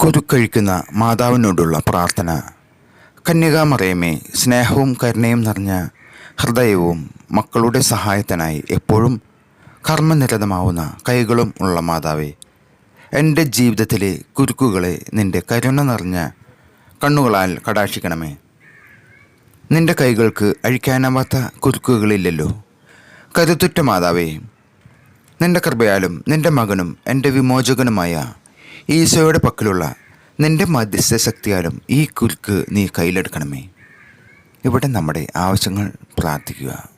കൊതുക്കഴിക്കുന്ന മാതാവിനോടുള്ള പ്രാർത്ഥന. കന്യകാമറിയമേ സ്നേഹവും കരുണയും നിറഞ്ഞ ഹൃദയവും മക്കളുടെ സഹായത്തിനായി എപ്പോഴും കർമ്മനിരതമാവുന്ന കൈകളും ഉള്ള മാതാവേ എന്റെ ജീവിതത്തിലെ കുരുക്കുകളെ നിന്റെ കരുണ നിറഞ്ഞ കണ്ണുകളാൽ കടാക്ഷിക്കണമേ. നിന്റെ കൈകൾക്ക് അഴിക്കാനാവാത്ത കുരുക്കുകളില്ലല്ലോ. കരുത്തുറ്റ മാതാവേ നിന്റെ കൃപയാലും നിന്റെ മകനും എന്റെ വിമോചകനുമായ ഈശോയുടെ പക്കലുള്ള നിന്റെ മധ്യസ്ഥ ശക്തിയാലും ഈ കുരുക്ക് നീ കയ്യിലെടുക്കണമേ. ഇവിടെ നമ്മുടെ ആവശ്യങ്ങൾ പ്രാർത്ഥിക്കുക.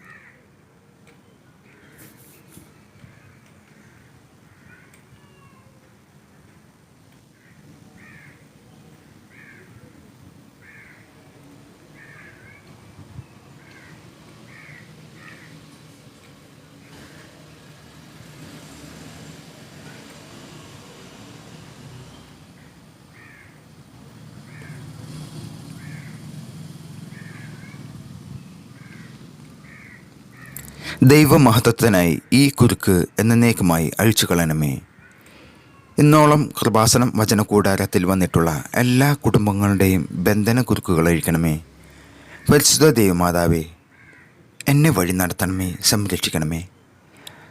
ദൈവമഹത്വത്തിനായി ഈ കുരുക്ക് എന്നേക്കുമായി അഴിച്ചു കളയണമേ ഇന്നോളം കൃപാസനം വചനകൂടാരത്തിൽ വന്നിട്ടുള്ള എല്ലാ കുടുംബങ്ങളുടെയും ബന്ധന കുരുക്കുകൾ അഴിക്കണമേ. പരിശുദ്ധ ദൈവമാതാവേ എന്നെ വഴി നടത്തണമേ സംരക്ഷിക്കണമേ.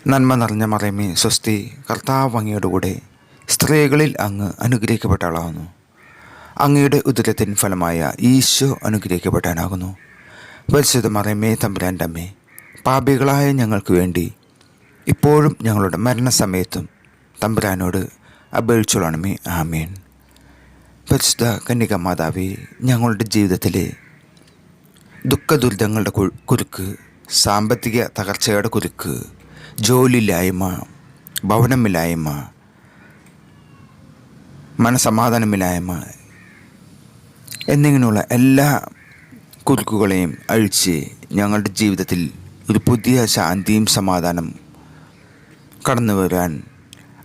നന്മ നിറഞ്ഞ മറയമേ സ്വസ്തി കർത്താവ് അങ്ങയുടെ കൂടെ സ്ത്രീകളിൽ അങ്ങ് അനുഗ്രഹിക്കപ്പെട്ട ആളാകുന്നു അങ്ങയുടെ ഉദരത്തിൻ ഫലമായ ഈശോ അനുഗ്രഹിക്കപ്പെട്ടാനാകുന്നു പരിശുദ്ധ മറയമേ തമ്പുരാന്റെ അമ്മേ പാപികളായ ഞങ്ങൾക്ക് വേണ്ടി ഇപ്പോഴും ഞങ്ങളുടെ മരണസമയത്തും തമ്പുരാനോട് അപേക്ഷിച്ചോളണമേ ആമേൻ. പരിശുദ്ധ കന്യക മാതാവേ ഞങ്ങളുടെ ജീവിതത്തിലെ ദുഃഖദുരിതങ്ങളുടെ കുരുക്ക് സാമ്പത്തിക തകർച്ചയുടെ കുരുക്ക് ജോലിയില്ലായ്മ ഭവനമില്ലായ്മ മനസമാധാനമില്ലായ്മ എന്നിങ്ങനെയുള്ള എല്ലാ കുരുക്കുകളെയും അഴിച്ച് ഞങ്ങളുടെ ജീവിതത്തിൽ ഒരു പുതിയ ശാന്തിയും സമാധാനം കടന്നു വരാൻ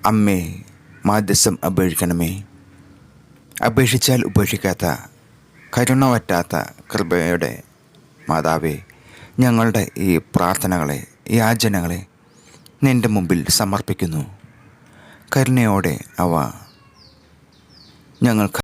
അമ്മേ മാധ്യസ്ഥം അപേക്ഷിക്കണമേ. അപേക്ഷിച്ചാൽ ഉപേക്ഷിക്കാത്ത കരുണ പറ്റാത്ത കൃപയുടെ മാതാവേ ഞങ്ങളുടെ ഈ പ്രാർത്ഥനകളെ യാചനകളെ നിന്റെ മുമ്പിൽ സമർപ്പിക്കുന്നു. കരുണയോടെ അവ ഞങ്ങൾക്ക്